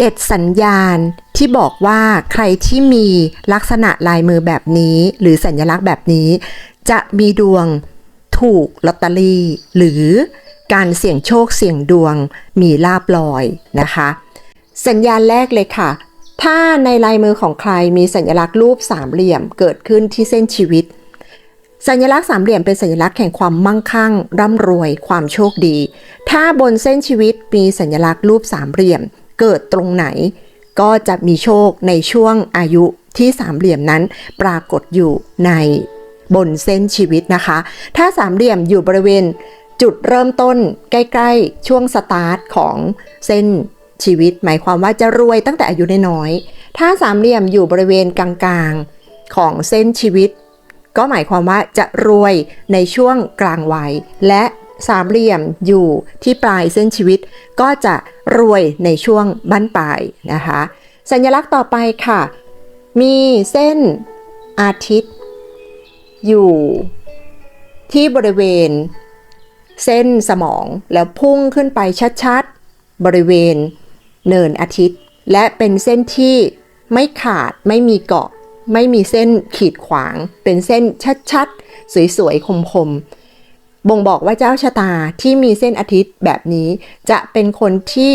7 สัญญาณที่บอกว่าใครที่มีลักษณะลายมือแบบนี้ หรือสัญลักษณ์แบบนี้ จะมีดวงถูกลอตเตอรี่ หรือการเสี่ยงโชคเสี่ยงดวงมีลาบลอยนะคะ สัญญาณแรกเลยค่ะ ถ้าในลายมือของใครมีสัญลักษณ์รูปสามเหลี่ยมเกิดขึ้นที่เส้นชีวิต สัญลักษณ์สามเหลี่ยมเป็นสัญลักษณ์แห่งความมั่งคั่ง ร่ำรวย ความโชคดี ถ้าบนเส้นชีวิตมีสัญลักษณ์รูปสามเหลี่ยม เกิดตรงไหน ก็จะมีโชคในช่วงอายุที่สามเหลี่ยมนั้นปรากฏอยู่ในบนเส้นชีวิตนะคะ ถ้าสามเหลี่ยมอยู่บริเวณจุดเริ่มต้นใกล้ ๆ ช่วงสตาร์ทของเส้นชีวิต หมายความว่าจะรวยตั้งแต่อายุน้อยๆถ้าสามเหลี่ยมอยู่บริเวณกลางๆของเส้นชีวิต ก็หมายความว่าจะรวยในช่วงกลางวัย และ สามเหลี่ยมอยู่ที่ปลายเส้นชีวิต ก็จะรวยในช่วงบั้นปลายนะคะ สัญลักษณ์ต่อไปค่ะ มีเส้นอาทิตย์ อยู่ที่บริเวณ เส้นสมองแล้วพุ่งขึ้นไปชัดๆ บริเวณเนินอาทิตย์ และเป็นเส้นที่ไม่ขาดไม่มีเกาะ ไม่มีเส้นขีดขวาง เป็นเส้นชัดๆ สวยๆ คมๆ บ่งบอกว่าเจ้าชะตาที่มีเส้นอาทิตย์แบบนี้ จะเป็นคนที่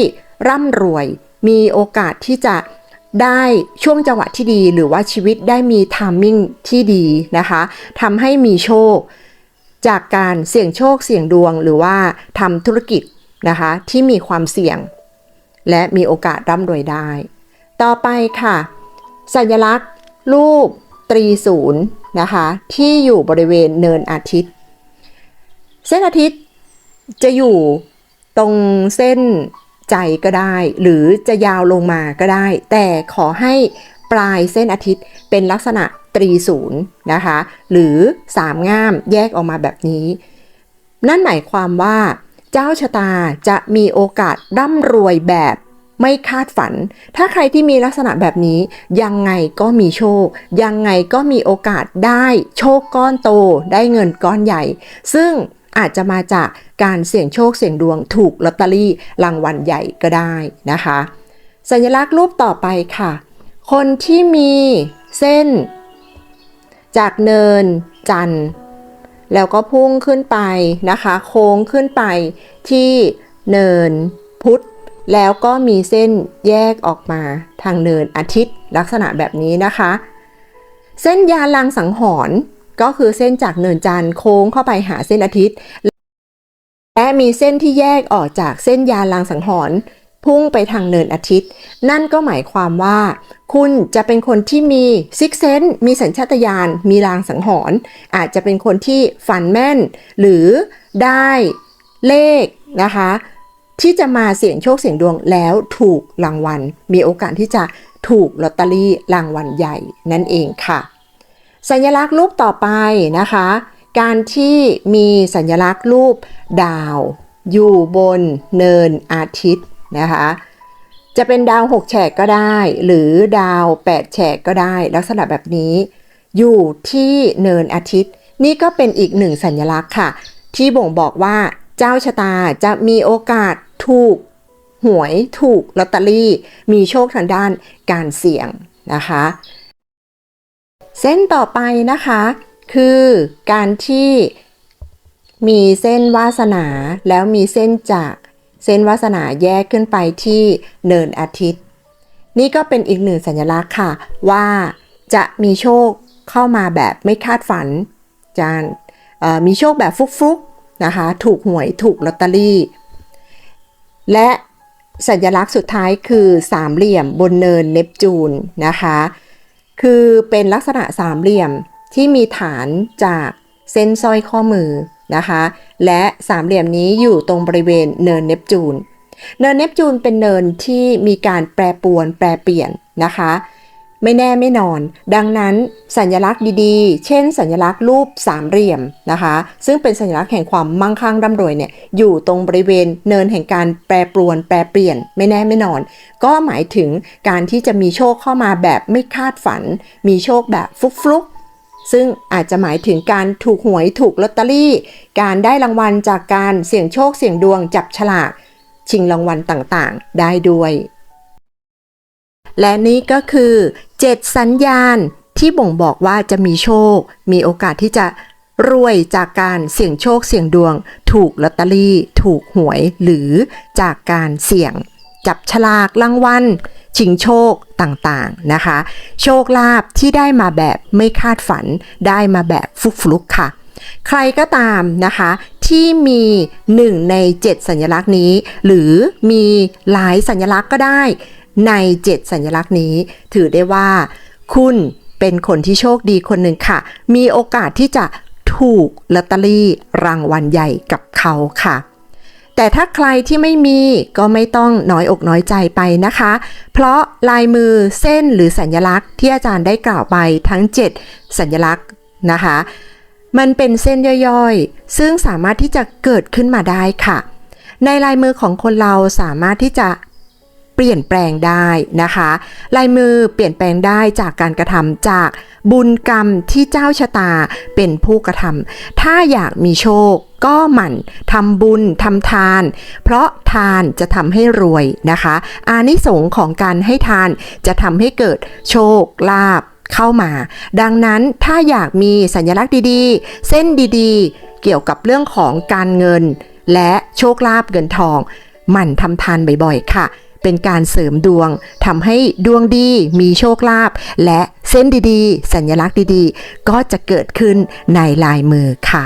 ร่ำรวย มีโอกาสที่จะได้ช่วงจังหวะที่ดี หรือว่าชีวิตได้มีทามมิ่งที่ดีนะคะทำให้มีโชค จากการเสี่ยงโชคเสี่ยงดวง หรือว่าทำธุรกิจนะคะที่มีความเสี่ยง และมีโอกาสร่ำรวยได้ ต่อไปค่ะ สัญลักษณ์ รูปตรีศูนย์นะคะที่อยู่บริเวณเนินอาทิตย์ เส้นอาทิตย์จะอยู่ตรงเส้นใจก็ได้ หรือจะยาวลงมาก็ได้ แต่ขอให้ปลายเส้นอาทิตย์เป็นลักษณะตรีศูนย์นะคะ หรือสามง่ามแยกออกมาแบบนี้ นั่นหมายความว่าเจ้าชะตาจะมีโอกาสร่ำรวยแบบไม่คาดฝัน ถ้าใครที่มีลักษณะแบบนี้ยังไงก็มีโชค ยังไงก็มีโอกาสได้โชคก้อนโต ได้เงินก้อนใหญ่ ซึ่ง อาจจะมาจากการเสี่ยงโชคเสี่ยงดวงถูกลอตเตอรี่รางวัลใหญ่ก็ได้นะคะ สัญลักษณ์รูปต่อไปค่ะ คนที่มีเส้น จากเนินจันทร์แล้วก็พุ่งขึ้นไปนะคะ โค้งขึ้นไปที่เนินพุธแล้วก็มีเส้นแยกออกมาทางเนินอาทิตย์ ลักษณะแบบนี้นะคะ เส้นยาลังสังหรณ์ ก็คือเส้นจากเนินจันทร์โค้งเข้าไปหาเส้นอาทิตย์ และมีเส้นที่แยกออกจากเส้นยาลังสังหรณ์พุ่งไปทางเนินอาทิตย์ นั่นก็หมายความว่า คุณจะเป็นคนที่มีซิกเซนมีสัญชาตญาณมีลางสังหรณ์อาจจะเป็นคนที่ฝันแม่น หรือได้เลขนะคะ ที่จะมาเสี่ยงโชคเสี่ยงดวงแล้วถูกรางวัล มีโอกาสที่จะถูกลอตเตอรี่รางวัลใหญ่นั่นเองค่ะ สัญลักษณ์รูปต่อไปนะคะ การที่มีสัญลักษณ์รูปดาว อยู่บนเนินอาทิตย์นะคะจะเป็นดาว 6 แฉกก็ได้ หรือดาว 8 แฉกก็ได้ ลักษณะแบบนี้ อยู่ที่เนินอาทิตย์ นี่ก็เป็นอีกหนึ่งสัญลักษณ์ค่ะ ที่บ่งบอกว่าเจ้าชะตาจะมีโอกาสถูกหวยถูกลอตเตอรี่ มีโชคทางด้านการเสี่ยงนะคะ เส้นต่อไปนะคะ คือการที่มีเส้นวาสนาแล้วมีเส้นจากเส้นวาสนาแยกขึ้นไปที่เนินอาทิตย์ นี่ก็เป็นอีกหนึ่งสัญลักษณ์ค่ะ ว่าจะมีโชคเข้ามาแบบไม่คาดฝันจานมีโชคแบบฟุกๆนะคะ ถูกหวยถูกลอตเตอรี่ และสัญลักษณ์สุดท้ายคือสามเหลี่ยมบนเนินเนปจูนนะคะ คือเป็นลักษณะสามเหลี่ยมที่มีฐานจากเส้นสร้อยข้อมือนะคะ และสามเหลี่ยมนี้อยู่ตรงบริเวณเนินเนปจูน เนินเนปจูนเป็นเนินที่มีการแปรปรวนแปรเปลี่ยนนะคะ ไม่แน่ไม่นอน ดังนั้นสัญลักษณ์ดีๆ เช่น สัญลักษณ์รูปสามเหลี่ยมนะคะ ซึ่งเป็นสัญลักษณ์แห่งความมั่งคั่งร่ำรวยเนี่ยอยู่ตรงบริเวณเนินแห่งการแปรปรวน แปรเปลี่ยน ไม่แน่ไม่นอน ก็หมายถึงการที่จะมีโชคเข้ามาแบบไม่คาดฝัน มีโชคแบบฟลุกๆซึ่งอาจจะหมายถึงการถูกหวยถูกลอตเตอรี่ การได้รางวัลจากการเสี่ยงโชคเสี่ยงดวงจับฉลาก ชิงรางวัลต่างๆ ได้ด้วย และนี่ก็คือ 7 สัญญาณที่บ่งบอกว่าจะมีโชค มีโอกาสที่จะรวยจากการเสี่ยงโชคเสี่ยงดวง ถูกลอตเตอรี่ ถูกหวย หรือจากการเสี่ยง จับฉลากรางวัลชิงโชคต่างๆนะคะ โชคลาภที่ได้มาแบบไม่คาดฝันได้มาแบบฟุกฟลุกค่ะ ใครก็ตามนะคะ ที่มีหนึ่งใน 7 สัญลักษณ์นี้ หรือมีหลายสัญลักษณ์ก็ได้ ใน 7 สัญลักษณ์นี้ ถือได้ว่า คุณเป็นคนที่โชคดีคนหนึ่งค่ะ มีโอกาสที่จะถูกลอตเตอรี่รางวัลใหญ่กับเขาค่ะ แต่ถ้าใครที่ไม่มีก็ไม่ต้องน้อยอกน้อยใจไปนะคะ เพราะลายมือเส้นหรือสัญลักษณ์ที่อาจารย์ได้กล่าวไปทั้ง 7 สัญลักษณ์นะคะ มันเป็นเส้นย่อยๆ ซึ่งสามารถที่จะเกิดขึ้นมาได้ค่ะ ในลายมือของคนเราสามารถที่จะ เปลี่ยนแปลงได้นะคะ ลายมือเปลี่ยนแปลงได้จากการกระทำจากบุญกรรมที่เจ้าชะตาเป็นผู้กระทำถ้าอยากมีโชคก็หมั่นทำบุญทำทาน เพราะทานจะทำให้รวยนะคะ อานิสงส์ของการให้ทานจะทำให้เกิดโชคลาภเข้ามา ดังนั้นถ้าอยากมีสัญลักษณ์ดีๆ เส้นดีๆ เกี่ยวกับเรื่องของการเงิน และโชคลาภเงินทอง หมั่นทำทานบ่อยๆ ค่ะ เป็นการเสริมดวงทำให้ดวงดีมีโชคลาภและเส้นดีๆ สัญลักษณ์ดีๆ ก็จะเกิดขึ้นในลายมือค่ะ